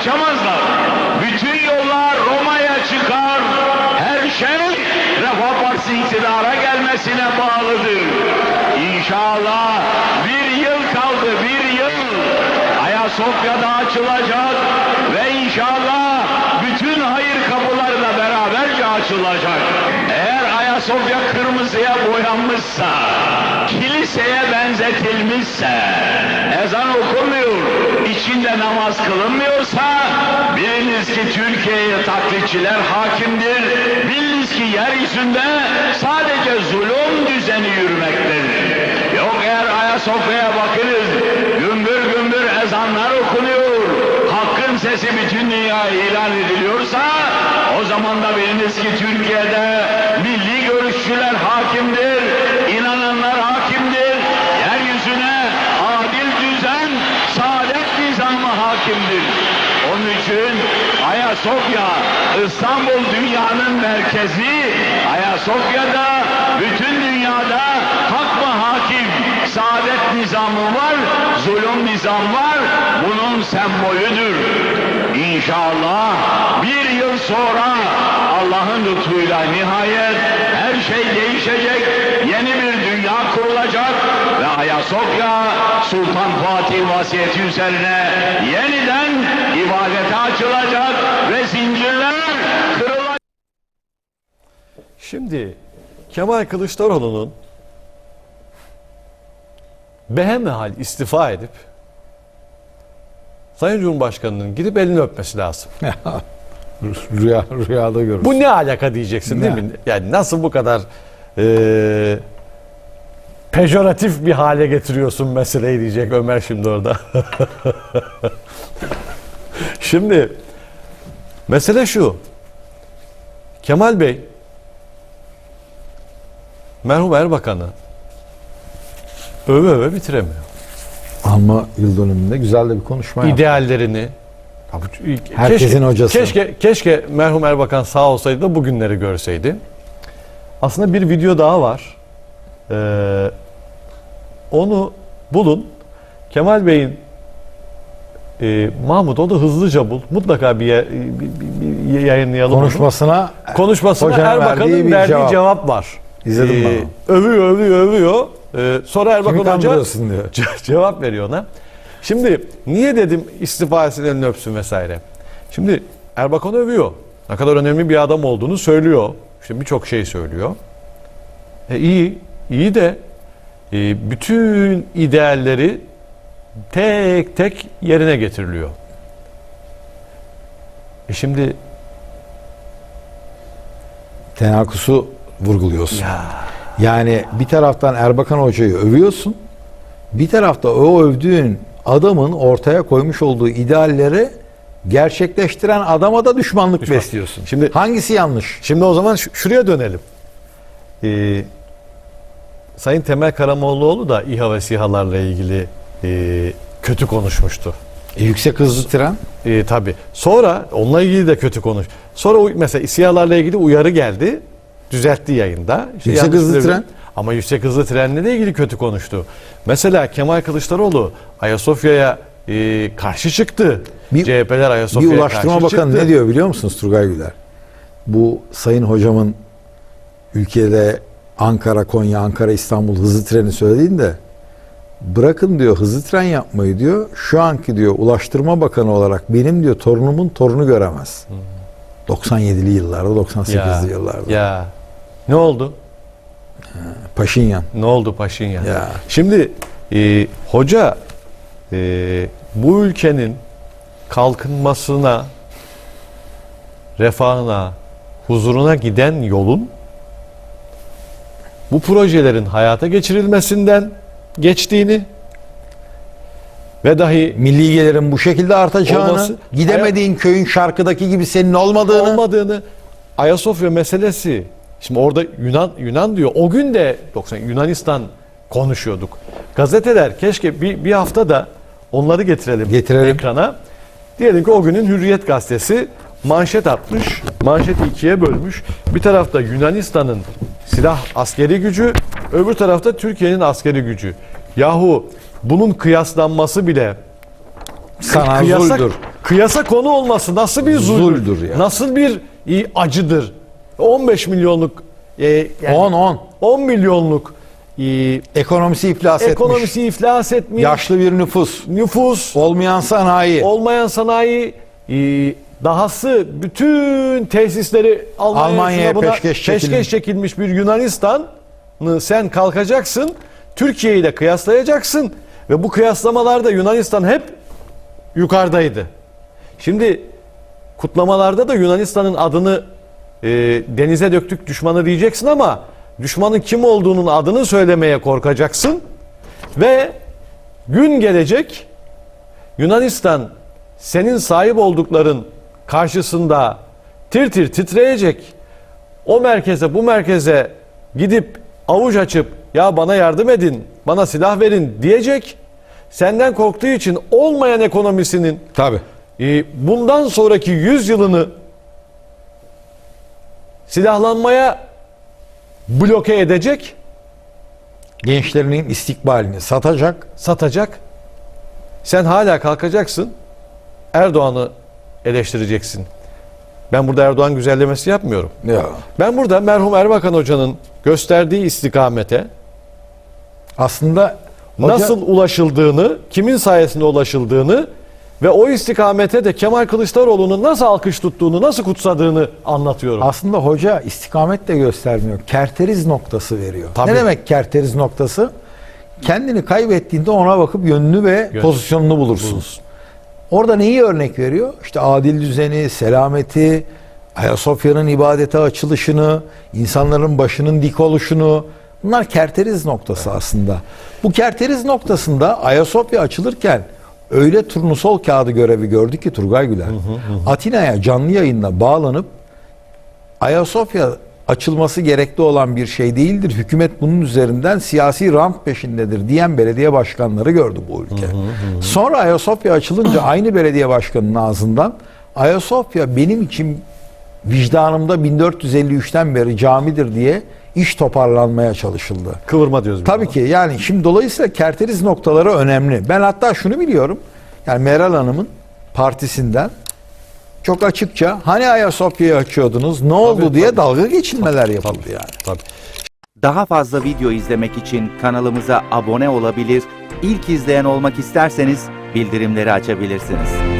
açamazlar. Bütün yollar Roma'ya çıkar. Her şey Refah Partisi iktidara gelmesine bağlıdır. İnşallah bir yıl kaldı, bir yıl. Ayasofya'da açılacak ve inşallah bütün hayır kapıları da beraberce açılacak. Eğer Ayasofya kırmızıya boyanmışsa, kiliseye benzetilmişse, ezan okunmuyor, içinde namaz kılınmıyorsa, biliniz ki Türkiye'ye taklitçiler hakimdir, biliniz ki yeryüzünde sadece zulüm düzeni yürümektedir. Yok eğer Ayasofya'ya bakınız, gümbür gümbür ezanlar okunuyor, hakkın sesi bütün dünyaya ilan ediliyorsa, o zaman da biliniz ki Türkiye'de milli görüşçüler hakimdir, inananlar hakimdir, yeryüzüne adil düzen, saadet nizamı hakimdir. Onun için Ayasofya, İstanbul dünyanın merkezi, Ayasofya'da bütün dünyada hak mı hakim, saadet nizamı var, zulüm nizam var, bunun sembolüdür. İnşallah bir yıl sonra Allah'ın lütfuyla nihayet her şey değişecek, yeni bir dünya kurulacak ve Ayasofya Sultan Fatih vasiyeti üzerine yeniden ibadete açılacak ve zincirler kırılacak. Şimdi Kemal Kılıçdaroğlu'nun behemehal istifa edip Sayın Cumhurbaşkanı'nın gidip elini öpmesi lazım. Rüya, rüyada görürüz. Bu ne alaka diyeceksin değil Ne? mi? Yani nasıl bu kadar eee pejoratif bir hale getiriyorsun meseleyi diyecek Ömer şimdi orada. şimdi mesele şu. Kemal Bey merhum Erbakan'ı öve öve bitiremiyor. Anma yıl dönümünde güzel de bir konuşma yaptı. İdeallerini Herkesin keşke, hocası. Keşke, keşke merhum Erbakan sağ olsaydı da bugünleri görseydi. Aslında bir video daha var. Ee, onu bulun. Kemal Bey'in e, Mahmut o da hızlıca bul. Mutlaka bir, ye- bir, bir- bir yayınlayalım. onu. Konuşmasına Konuşmasına Erbakan'ın verdiği verdiği, cevap. cevap. var. İzledim ben onu. Övüyor, övüyor, övüyor. Ee, sonra Erbakan kimi Hoca diyor. Ce- cevap veriyor ona. Şimdi niye dedim istifa etsin elini öpsün vesaire. Şimdi Erbakan övüyor. Ne kadar önemli bir adam olduğunu söylüyor. İşte birçok şey söylüyor. E iyi, iyi de e, bütün idealleri tek tek yerine getiriliyor. E şimdi Tenakusu vurguluyorsun. ya Yani bir taraftan Erbakan Hoca'yı övüyorsun. Bir tarafta o övdüğün adamın ortaya koymuş olduğu idealleri gerçekleştiren adama da düşmanlık Düşman. besliyorsun. Şimdi- hangisi yanlış? Şimdi o zaman şu- şuraya dönelim. Ee, Sayın Temel Karamollaoğlu da İHA ve SİHA'larla ilgili e, kötü konuşmuştu. E, yüksek hızlı tren E, tabii. Sonra onunla ilgili de kötü konuş. Sonra mesela SİHA'larla ilgili uyarı geldi. Düzeltti yayında. İşte Yüksek hızlı bir- tren? Ama yüksek hızlı trenle de ilgili kötü konuştu. Mesela Kemal Kılıçdaroğlu Ayasofya'ya e, karşı çıktı. Bir- CHP'ler bir Ayasofya'ya Ulaştırma karşı Bakanı çıktı. ne diyor biliyor musunuz Turgay Güler? Bu sayın hocamın ülkede Ankara, Konya, Ankara, İstanbul hızlı treni söylediğinde bırakın diyor hızlı tren yapmayı diyor. Şu anki diyor Ulaştırma Bakanı olarak benim diyor torunumun torunu göremez. 97'li yıllarda, 98'li yıllarda. Ya ne oldu? Paşinyan. Ne oldu Paşinyan? Ya. Şimdi e, hoca e, bu ülkenin kalkınmasına, refahına, huzuruna giden yolun bu projelerin hayata geçirilmesinden geçtiğini ve dahi Milli gelirin bu şekilde artacağını, Olması- gidemediğin köyün şarkıdaki gibi senin olmadığını, olmadığını Ayasofya meselesi şimdi orada Yunan Yunan diyor o gün de 90 Yunanistan konuşuyorduk. Gazeteler keşke bir, bir hafta da onları getirelim, Getirelim. ekrana. Diyelim ki o günün Hürriyet gazetesi manşet atmış. Manşeti ikiye bölmüş. Bir tarafta Yunanistan'ın silah askeri gücü, öbür tarafta Türkiye'nin askeri gücü. Yahu bunun kıyaslanması bile sana kıyasa, zuldür. kıyasa konu olması nasıl bir zulmdür? Zuldür ya. Nasıl bir acıdır? 15 milyonluk e, yani 10 10. 10 milyonluk e, Ekonomisi iflas etmiş. ekonomisi iflas etmiş. Yaşlı bir nüfus. nüfus, Olmayan sanayi. olmayan sanayi, e, dahası bütün tesisleri Almanya Almanya'ya şuna buna peşkeş çekilmiş. çekilmiş bir Yunanistan'ı sen kalkacaksın, Türkiye'yi de kıyaslayacaksın ve bu kıyaslamalarda Yunanistan hep yukarıdaydı. Şimdi kutlamalarda da Yunanistan'ın adını e, denize döktük düşmanı diyeceksin ama düşmanın kim olduğunun adını söylemeye korkacaksın ve gün gelecek Yunanistan senin sahip oldukların karşısında tir tir titreyecek. O merkeze bu merkeze gidip avuç açıp ya bana yardım edin, bana silah verin diyecek. Senden korktuğu için olmayan ekonomisinin Tabii. e, bundan sonraki 100 yılını silahlanmaya bloke edecek, Gençlerinin istikbalini satacak. satacak. Sen hala kalkacaksın. Erdoğan'ı eleştireceksin. Ben burada Erdoğan güzellemesi yapmıyorum. Ya. Ben burada merhum Erbakan Hoca'nın gösterdiği istikamete Aslında hoca- nasıl ulaşıldığını, kimin sayesinde ulaşıldığını ve o istikamete de Kemal Kılıçdaroğlu'nun nasıl alkış tuttuğunu, nasıl kutsadığını anlatıyorum. aslında hoca istikamet de göstermiyor. Kerteriz noktası veriyor. Tabii. Ne demek kerteriz noktası? Kendini kaybettiğinde ona bakıp yönünü ve Yön- pozisyonunu bulursun. Orada neyi örnek veriyor? İşte adil düzeni, selameti, Ayasofya'nın ibadete açılışını, insanların başının dik oluşunu. Bunlar kerteriz noktası aslında. Bu kerteriz noktasında Ayasofya açılırken öyle turnusol kağıdı görevi gördü ki Turgay Güler. Atina'ya canlı yayınla bağlanıp Ayasofya açılması gerekli olan bir şey değildir. Hükümet bunun üzerinden siyasi rant peşindedir diyen belediye başkanları gördü bu ülke. Sonra Ayasofya açılınca aynı belediye başkanının ağzından Ayasofya benim için vicdanımda 1453'ten beri camidir diye iş toparlanmaya çalışıldı. Kıvırma diyoruz. Tabii buna. ki yani şimdi dolayısıyla kerteriz noktaları önemli. Ben hatta şunu biliyorum. Yani Meral Hanım'ın partisinden çok açıkça hani Ayasofya'yı açıyordunuz ne oldu Tabii, diye tabii. dalga geçilmeler yapıldı yani. Tabii. Daha fazla video izlemek için kanalımıza abone olabilir, ilk izleyen olmak isterseniz bildirimleri açabilirsiniz.